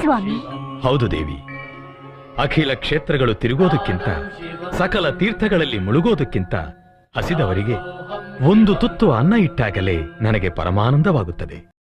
ಸ್ವಾಮಿ. ಹೌದು ದೇವಿ. ಅಖಿಲ ಕ್ಷೇತ್ರಗಳು ತಿರುಗೋದಕ್ಕಿಂತ, ಸಕಲ ತೀರ್ಥಗಳಲ್ಲಿ ಮುಳುಗೋದಕ್ಕಿಂತ ಹಸಿದವರಿಗೆ ಒಂದು ತುತ್ತು ಅನ್ನ ಇಟ್ಟಾಗಲೇ ನನಗೆ ಪರಮಾನಂದವಾಗುತ್ತದೆ.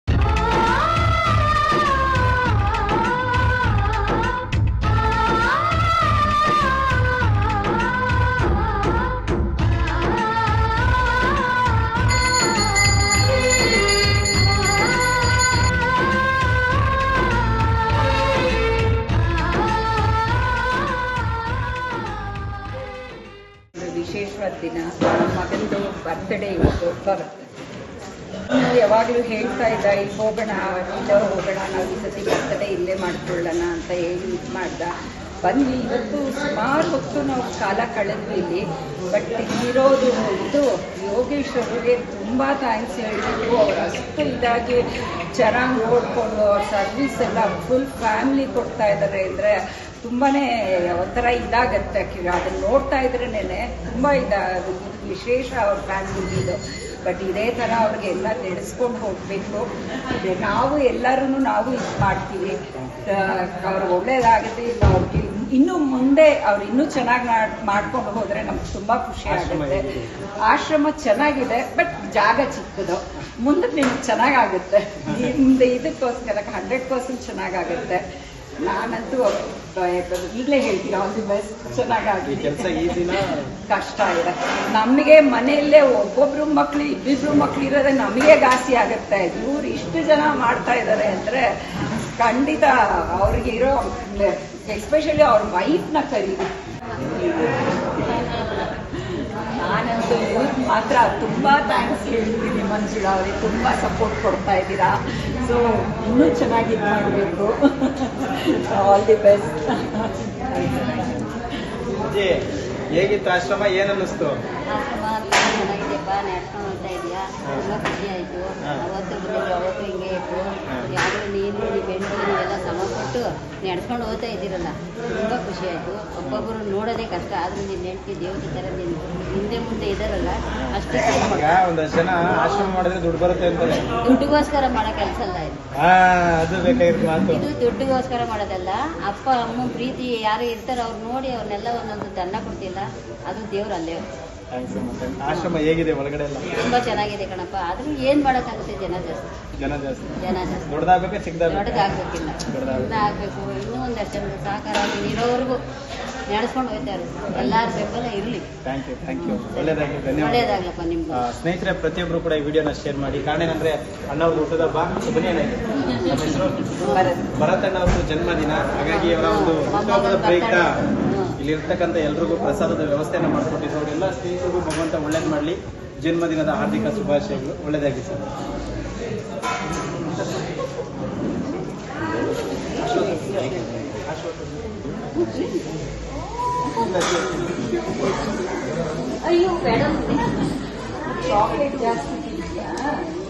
ವಿಶೇಷವಾದ ದಿನ ಮಗಂದು ಬರ್ತ್ಡೇ ಇವತ್ತು ಬರುತ್ತೆ. ನಾನು ಯಾವಾಗಲೂ ಹೇಳ್ತಾ ಇದ್ದ, ಇಲ್ಲಿ ಹೋಗೋಣ ಇಲ್ಲ ಹೋಗೋಣ, ನಾವು ಈ ಸತಿ ಬರ್ತಡೇ ಇಲ್ಲೇ ಮಾಡ್ಕೊಳ್ಳೋಣ ಅಂತ ಹೇಳಿ ಇದು ಮಾಡ್ದ. ಬನ್ನಿ, ಇವತ್ತು ಸುಮಾರು ಹೊತ್ತು ನಾವು ಕಾಲ ಕಳೆದ್ವಿ ಇಲ್ಲಿ. ಬಟ್ ಇರೋದು ಇದು ಯೋಗೇಶ್ ಅವರಿಗೆ ತುಂಬ ಥ್ಯಾಂಕ್ಸ್ ಹೇಳಬೇಕು ಅವ್ರು ಅಷ್ಟು ಇದಾಗಿ ಚೆನ್ನಾಗಿ ನೋಡಿಕೊಂಡು ಅವ್ರ ಸರ್ವಿಸ್ ಎಲ್ಲ ಫುಲ್ ಫ್ಯಾಮಿಲಿ ಕೊಡ್ತಾ ಇದ್ದಾರೆ ಅಂದರೆ ತುಂಬಾ ಒಂಥರ ಇದಾಗತ್ತೆ ಅದನ್ನ ನೋಡ್ತಾ ಇದ್ರೇನೆ ತುಂಬಾ ಇದ ವಿಶೇಷ ಅವ್ರ ಫ್ಯಾಮಿಲಿದು ಬಟ್ ಇದೇ ಥರ ಅವ್ರಿಗೆಲ್ಲ ನಡೆಸ್ಕೊಂಡು ಹೋಗಬೇಕು. ನಾವು ಎಲ್ಲರೂ ನಾವು ಇದು ಮಾಡ್ತೀವಿ. ಅವ್ರಿಗೆ ಒಳ್ಳೇದಾಗುತ್ತೆ ಇಲ್ಲ ಅವ್ರಿಗೆ ಇನ್ನು ಮುಂದೆ ಅವ್ರು ಇನ್ನೂ ಚೆನ್ನಾಗಿ ಮಾಡ್ಕೊಂಡು ಹೋದ್ರೆ ನಮ್ಗೆ ತುಂಬಾ ಖುಷಿ ಆಗುತ್ತೆ. ಆಶ್ರಮ ಚೆನ್ನಾಗಿದೆ ಬಟ್ ಜಾಗ ಚಿಕ್ಕದು. ಮುಂದೆ ನಿಮ್ಗೆ ಚೆನ್ನಾಗಾಗುತ್ತೆ. ಮುಂದೆ ಇದಕ್ಕೋಸ್ಕರ ಹಂಡ್ರೆಡ್ ಪರ್ಸೆಂಟ್ ಚೆನ್ನಾಗಾಗುತ್ತೆ. ನಾನಂತೂ ಈಗಲೇ ಹೇಳ್ತೀನಿ ಆಲ್ ದಿ ಬೆಸ್ಟ್ ಚೆನ್ನಾಗಿ ಕೆಲಸ ಕಷ್ಟ ಇದೆ. ನಮಗೆ ಮನೆಯಲ್ಲೇ ಒಬ್ಬೊಬ್ರು ಮಕ್ಳು ಇಬ್ಬಿಬ್ರು ಮಕ್ಳು ಇರೋದೇ ನಮಗೆ ಘಾಸಿ ಆಗುತ್ತೆ. ಇವ್ರು ಇಷ್ಟು ಜನ ಮಾಡ್ತಾ ಇದ್ದಾರೆ ಅಂದ್ರೆ ಖಂಡಿತ ಅವ್ರಿಗೆ ಇರೋ ಎಸ್ಪೆಷಲಿ ಅವ್ರ ವೈಫ್ನ ಕರೀರಿ. ನಾನಂತೂ ಇವ್ರಿಗೆ ಮಾತ್ರ ತುಂಬ ಥ್ಯಾಂಕ್ಸ್ ಹೇಳ್ತೀನಿ ಮಂಜುಳ ಅವ್ರಿಗೆ ತುಂಬ ಸಪೋರ್ಟ್ ಕೊಡ್ತಾ ಇದ್ದೀರಾ. ಸೊ ಇನ್ನೂ ಚೆನ್ನಾಗಿ ಇದು ಮಾಡಬೇಕು. ಆಲ್ ದಿ ಬೆಸ್ಟ್ ಹೇಗಿತ್ತು ಆಶ್ರಮ? ಏನು ಅನ್ನಿಸ್ತು? ಚೆನ್ನಾಗಿದೆಯಪ್ಪ ನಡ್ಕೊಂಡು ಹೋಗ್ತಾ ಇದೆಯಾ? ತುಂಬ ಖುಷಿ ಆಯಿತು. ಅವತ್ತು ಬಂದಿದ್ದು ಅವತ್ತು ಹಿಂಗೆ ಇತ್ತು ಯಾರು ನೀನು ನಿಮ್ಮ ಹೆಂಡತಿ ನೀವೆಲ್ಲ ಸಮಪಟ್ಟು ಪಟ್ಟು ನಡ್ಕೊಂಡು ಹೋಗ್ತಾ ಇದ್ದೀರಲ್ಲ. ತುಂಬ ಖುಷಿ ಆಯಿತು. ಒಬ್ಬೊಬ್ಬರು ನೋಡೋದೇ ಕಷ್ಟ. ಆದರೂ ನಿನ್ನ ಹೆಂಡತಿ ದೇವತೆ ಥರ ನೀನು ಹಿಂದೆ ಮುಂದೆ ಇದ್ದಾರಲ್ಲ ಅಷ್ಟೇ ಈಗ ಒಂದಷ್ಟು ಜನ ಆಶ್ರಮ ಮಾಡಿದ್ರೆ ದುಡ್ಡು ಬರುತ್ತೆ ದುಡ್ಡಿಗೋಸ್ಕರ ಮಾಡೋ ಕೆಲಸ ಅಲ್ಲ ಇದು. ಇದು ದುಡ್ಡುಗೋಸ್ಕರ ಮಾಡೋದಲ್ಲ. ಅಪ್ಪ ಅಮ್ಮ ಪ್ರೀತಿ ಯಾರು ಇರ್ತಾರೋ ಅವ್ರು ನೋಡಿ ಅವ್ರನ್ನೆಲ್ಲ ಒಂದೊಂದು ದಂಡ ಕೊಡ್ತಿಲ್ಲ. ಅದು ದೇವ್ರು ಆಶ್ರಮ ಹೇಗಿದೆ? ಒಳಗಡೆ ಎಲ್ಲ? ತುಂಬಾ ಚೆನ್ನಾಗಿದೆ ಕಣಪ್ಪ. ಆದ್ರೂ ಏನ್ ಮಾಡಕ್ಕಾಗುತ್ತೆ? ಜನ ಜಾಸ್ತಿ. ಜನ ಜಾಸ್ತಿ. ಜನ ಜಾಸ್ತಿ. ದೊಡ್ಡದಾಗ್ಬೇಕಾ ಚಿಕ್ಕದಾಗ ದೊಡ್ಡದಾಗಬೇಕಿಲ್ಲ ದೊಡ್ಡದಾಗ್ಬೇಕು. ಇನ್ನೂ ಆಗಬೇಕು ಒಂದಷ್ಟು ಜನದ ಸಹಕಾರ ಇರೋವರೆಗೂ ನಡೆಸ್ಕೊಂಡು ಹೋಗ್ತಾರೆ. ಎಲ್ಲರ ಬೆಂಬಲ ಇರಲಿ. ಥ್ಯಾಂಕ್ ಯು ಥ್ಯಾಂಕ್ ಯು ಒಳ್ಳೇದಾಗಲಿ ಧನ್ಯವಾದ. ಒಳ್ಳೇದಾಗ್ಲಪ್ಪ ನಿಮ್ಗೆ. ಸ್ನೇಹಿತರೆ ಪ್ರತಿಯೊಬ್ಬರು ಕೂಡ ಈ ವಿಡಿಯೋನ ಶೇರ್ ಮಾಡಿ. ಕಾರಣ ಏನಂದ್ರೆ ಅಣ್ಣವ್ರ ಊಟದ ಬಾ ಬನ್ನಿ ಅಣ್ಣ ಭರತ್. ಅಣ್ಣ ಅವ್ರದ್ದು ಜನ್ಮದಿನ. ಹಾಗಾಗಿ ಅವರ ಒಂದು ಪ್ರಯುಕ್ತ. ಇಲ್ಲಿರ್ತಕ್ಕಂಥ ಎಲ್ರಿಗೂ ಪ್ರಸಾದದ ವ್ಯವಸ್ಥೆಯನ್ನು ಮಾಡಿಕೊಟ್ಟಿದ್ದು ಅವರೆಲ್ಲ ಸ್ನೇಹಿತರಿಗೂ ಭಗವಂತ ಒಳ್ಳೇದು ಮಾಡಲಿ. ಜನ್ಮದಿನದ ಹಾರ್ದಿಕ ಶುಭಾಶಯಗಳು. ಒಳ್ಳೆಯದಾಗಿ ಸರ್. ಅಯ್ಯೋ ಮೇಡಮ್ ಜಾಸ್ತಿ